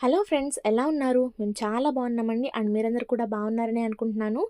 Hello friends ఎలా ఉన్నారు? మేము చాలా బాగున్నామండి. అండ్ మీరందరూ కూడా బాగున్నారని అనుకుంటున్నాను.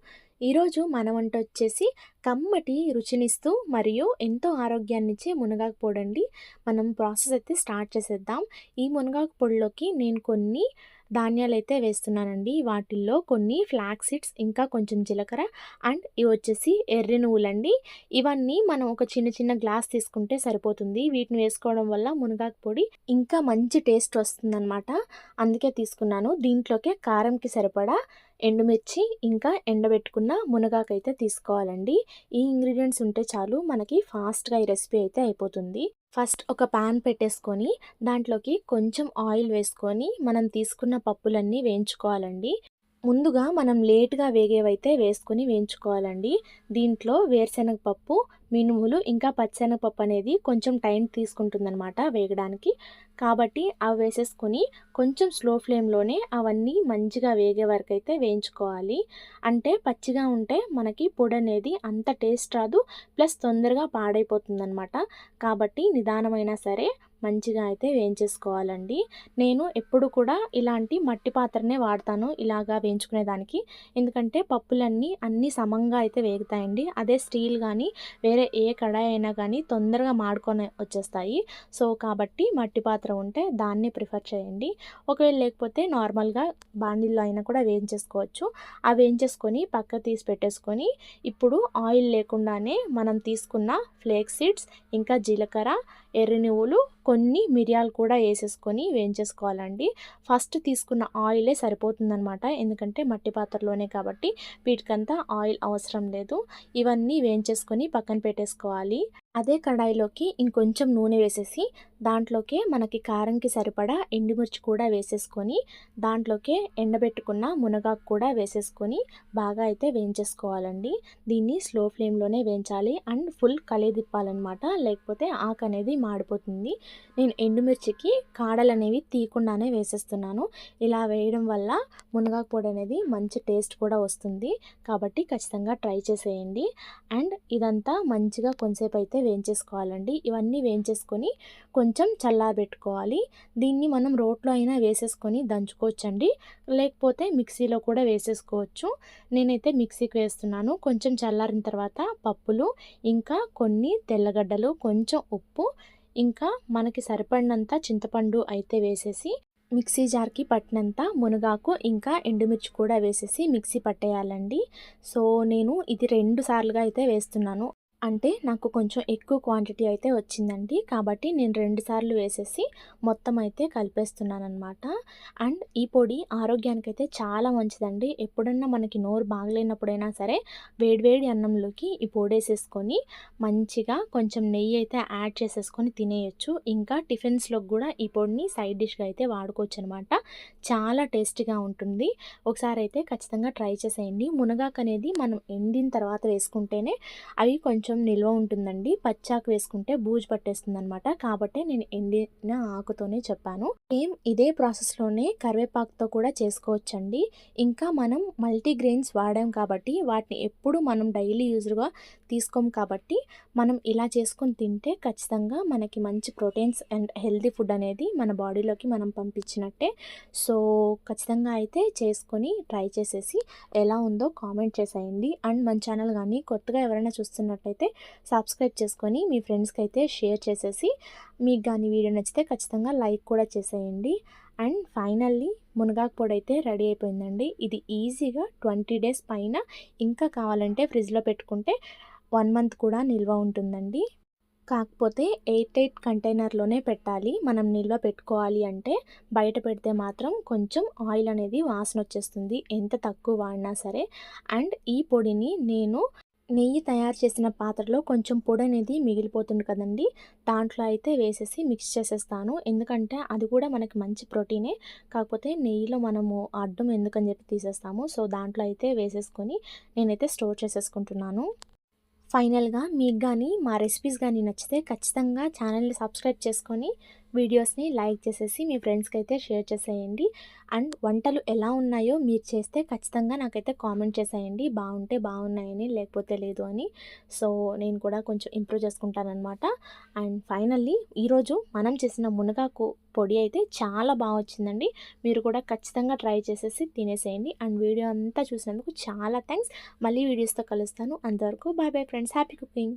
ఈరోజు మన వంట వచ్చేసి కమ్మటి రుచినిస్తూ మరియు ఎంతో ఆరోగ్యాన్నిచ్చే మునగాకు పొడి అండి మనం ప్రాసెస్ అయితే స్టార్ట్ చేసేద్దాం. ఈ మునగాకు పొడిలోకి నేను కొన్ని ధాన్యాలు అయితే వేస్తున్నానండి. వాటిల్లో కొన్ని ఫ్లాక్ సీడ్స్ ఇంకా కొంచెం జీలకర్ర అండ్ ఇవి వచ్చేసి ఎర్రి నువ్వులండి. ఇవన్నీ మనం ఒక చిన్న చిన్న గ్లాస్ తీసుకుంటే సరిపోతుంది. వీటిని వేసుకోవడం వల్ల మునగాకు పొడి ఇంకా మంచి టేస్ట్ వస్తుందన్నమాట. అందుకే తీసుకున్నాను. దీంట్లోకే కారంకి సరిపడా ఎండుమిర్చి ఇంకా ఎండబెట్టుకున్న మునగాకు అయితే తీసుకోవాలండి. ఈ ఇంగ్రీడియంట్స్ ఉంటే చాలు మనకి ఫాస్ట్గా ఈ రెసిపీ అయితే అయిపోతుంది. ఫస్ట్ ఒక ప్యాన్ పెట్టేసుకొని దాంట్లోకి కొంచెం ఆయిల్ వేసుకొని మనం తీసుకున్న పప్పులన్నీ వేయించుకోవాలండి. ముందుగా మనం లేట్గా వేగేవైతే వేసుకొని వేయించుకోవాలండి. దీంట్లో వేరుశనగపప్పు మినుములు ఇంకా పచ్చెనగపప్పు అనేది కొంచెం టైం తీసుకుంటుందన్నమాట వేగడానికి. కాబట్టి అవి వేసేసుకొని కొంచెం స్లో ఫ్లేమ్లోనే అవన్నీ మంచిగా వేగే వరకు అయితే వేయించుకోవాలి. అంటే పచ్చిగా ఉంటే మనకి పొడి అనేది అంత టేస్ట్ రాదు ప్లస్ తొందరగా పాడైపోతుందన్నమాట. కాబట్టి నిదానమైనా సరే మంచిగా అయితే వేయించేసుకోవాలండి. నేను ఎప్పుడు కూడా ఇలాంటి మట్టి పాత్రనే వాడతాను ఇలాగా వేయించుకునేదానికి ఎందుకంటే పప్పులన్నీ అన్నీ సమంగా అయితే వేగుతాయండి. అదే స్టీల్ కానీ వేరే ఏ కడాయి అయినా కానీ తొందరగా మాడుకొని వచ్చేస్తాయి. సో కాబట్టి మట్టి పాత్ర ఉంటే దాన్ని ప్రిఫర్ చేయండి. ఒకవేళ లేకపోతే నార్మల్గా బాండిల్లో అయినా కూడా వేయించేసుకోవచ్చు. ఆ వేయించేసుకొని పక్క తీసి పెట్టేసుకొని ఇప్పుడు ఆయిల్ లేకుండానే మనం తీసుకున్న ఫ్లేక్ సీడ్స్ ఇంకా జీలకర్ర ఎర్ర నువ్వులు కొన్ని మిరియాలు కూడా వేసేసుకొని వేయించేసుకోవాలండి. ఫస్ట్ తీసుకున్న ఆయిలే సరిపోతుందనమాట ఎందుకంటే మట్టి పాత్రలోనే కాబట్టి వీటికంతా ఆయిల్ అవసరం లేదు. ఇవన్నీ వేయించేసుకొని పక్కన పెట్టేసుకోవాలి. అదే కడాయిలోకి ఇంకొంచెం నూనె వేసేసి దాంట్లోకే మనకి కారంకి సరిపడా ఎండుమిర్చి కూడా వేసేసుకొని దాంట్లోకే ఎండబెట్టుకున్న మునగాకు కూడా వేసేసుకొని బాగా అయితే వేయించేసుకోవాలండి. దీన్ని స్లో ఫ్లేమ్లోనే వేయించాలి. అండ్ ఫుల్ కలిదిప్పాలన్నమాట. లేకపోతే ఆకు అనేది మాడిపోతుంది. నేను ఎండుమిర్చికి కాడలు అనేవి తీయకుండానే వేసేస్తున్నాను. ఇలా వేయడం వల్ల మునగాకు పొడి అనేది మంచి టేస్ట్ కూడా వస్తుంది. కాబట్టి ఖచ్చితంగా ట్రై చేసేయండి. అండ్ ఇదంతా మంచిగా కొంతసేపు అయితే వేయించేసుకోవాలండి. ఇవన్నీ వేయించేసుకొని కొంచెం చల్లారబెట్టుకోవాలి. దీన్ని మనం రోట్లో అయినా వేసేసుకొని దంచుకోవచ్చండి. లేకపోతే మిక్సీలో కూడా వేసేసుకోవచ్చు. నేనైతే మిక్సీకి వేస్తున్నాను. కొంచెం చల్లారిన తర్వాత పప్పులు ఇంకా కొన్ని తెల్లగడ్డలు కొంచెం ఉప్పు ఇంకా మనకి సరిపడినంత చింతపండు అయితే వేసేసి మిక్సీ జార్కి పట్టినంత మునగాకు ఇంకా ఎండుమిర్చి కూడా వేసేసి మిక్సీ పట్టేయాలండి. సో నేను ఇది రెండు సార్లుగా అయితే వేస్తున్నాను. అంటే నాకు కొంచెం ఎక్కువ క్వాంటిటీ అయితే వచ్చిందండి. కాబట్టి నేను రెండు సార్లు వేసేసి మొత్తం అయితే కలిపేస్తున్నాను అనమాట అండ్ ఈ పొడి ఆరోగ్యానికైతే చాలా మంచిదండి. ఎప్పుడన్నా మనకి నోరు బాగలేనప్పుడైనా సరే వేడివేడి అన్నంలోకి ఈ పొడి వేసేసుకొని మంచిగా కొంచెం నెయ్యి అయితే యాడ్ చేసేసుకొని తినేయచ్చు. ఇంకా టిఫిన్స్లోకి కూడా ఈ పొడిని సైడ్ డిష్గా అయితే వాడుకోవచ్చు అనమాట చాలా టేస్టీగా ఉంటుంది. ఒకసారి అయితే ఖచ్చితంగా ట్రై చేసేయండి. మునగాకు అనేది మనం ఎండిన తర్వాత వేసుకుంటేనే అవి కొంచెం కొంచెం నిల్వ ఉంటుందండి. పచ్చాకు వేసుకుంటే బూజు పట్టేస్తుంది అనమాట కాబట్టి నేను ఎండిన ఆకుతోనే చెప్పాను. సేమ్ ఇదే ప్రాసెస్లోనే కరివేపాకుతో కూడా చేసుకోవచ్చండి. ఇంకా మనం మల్టీగ్రెయిన్స్ వాడాం కాబట్టి వాటిని ఎప్పుడు మనం డైలీ యూజ్గా తీసుకోం కాబట్టి మనం ఇలా చేసుకొని తింటే ఖచ్చితంగా మనకి మంచి ప్రోటీన్స్ అండ్ హెల్తీ ఫుడ్ అనేది మన బాడీలోకి మనం పంపించినట్టే. సో ఖచ్చితంగా అయితే చేసుకొని ట్రై చేసేసి ఎలా ఉందో కామెంట్ చేసేయండి. అండ్ మన ఛానల్ కానీ కొత్తగా ఎవరైనా చూస్తున్నట్టయితే అయితే సబ్స్క్రైబ్ చేసుకొని మీ ఫ్రెండ్స్కి అయితే షేర్ చేసేసి మీకు కానీ వీడియో నచ్చితే ఖచ్చితంగా లైక్ కూడా చేసేయండి. అండ్ ఫైనల్లీ మునగాకు పొడి అయితే రెడీ అయిపోయిందండి. ఇది ఈజీగా ట్వంటీ డేస్ పైన ఇంకా కావాలంటే ఫ్రిడ్జ్లో పెట్టుకుంటే వన్ మంత్ కూడా నిల్వ ఉంటుందండి. కాకపోతే ఎయిట్ ఎయిట్ కంటైనర్లోనే పెట్టాలి. మనం నిల్వ పెట్టుకోవాలి అంటే బయట పెడితే మాత్రం కొంచెం ఆయిల్ అనేది వాసన వచ్చేస్తుంది. ఎంత తక్కువ వాడినా సరే. అండ్ ఈ పొడిని నేను నెయ్యి తయారు చేసిన పాత్రలో కొంచెం పొడి అనేది మిగిలిపోతుంది కదండి. దాంట్లో అయితే వేసేసి మిక్స్ చేసేస్తాను. ఎందుకంటే అది కూడా మనకి మంచి ప్రోటీనే కాకపోతే నెయ్యిలో మనము అడ్డం ఎందుకని చెప్పి తీసేస్తాము. సో దాంట్లో అయితే వేసేసుకొని నేనైతే స్టోర్ చేసేసుకుంటున్నాను. ఫైనల్గా మీకు కానీ మా రెసిపీస్ కానీ నచ్చితే ఖచ్చితంగా ఛానల్ని సబ్స్క్రైబ్ చేసుకొని వీడియోస్ని లైక్ చేసేసి మీ ఫ్రెండ్స్కి అయితే షేర్ చేసేయండి. అండ్ వంటలు ఎలా ఉన్నాయో మీరు చేస్తే ఖచ్చితంగా నాకైతే కామెంట్ చేసేయండి. బాగుంటే బాగున్నాయని లేకపోతే లేదు అని. సో నేను కూడా కొంచెం ఇంప్రూవ్ చేసుకుంటానమాట అండ్ ఫైనల్లీ ఈరోజు మనం చేసిన మునగాకు పొడి అయితే చాలా బాగా వచ్చిందండి. మీరు కూడా ఖచ్చితంగా ట్రై చేసేసి తినేసేయండి. అండ్ వీడియో అంతా చూసినందుకు చాలా థ్యాంక్స్. మళ్ళీ వీడియోస్తో కలుస్తాను. అంతవరకు bye bye friends. Happy cooking.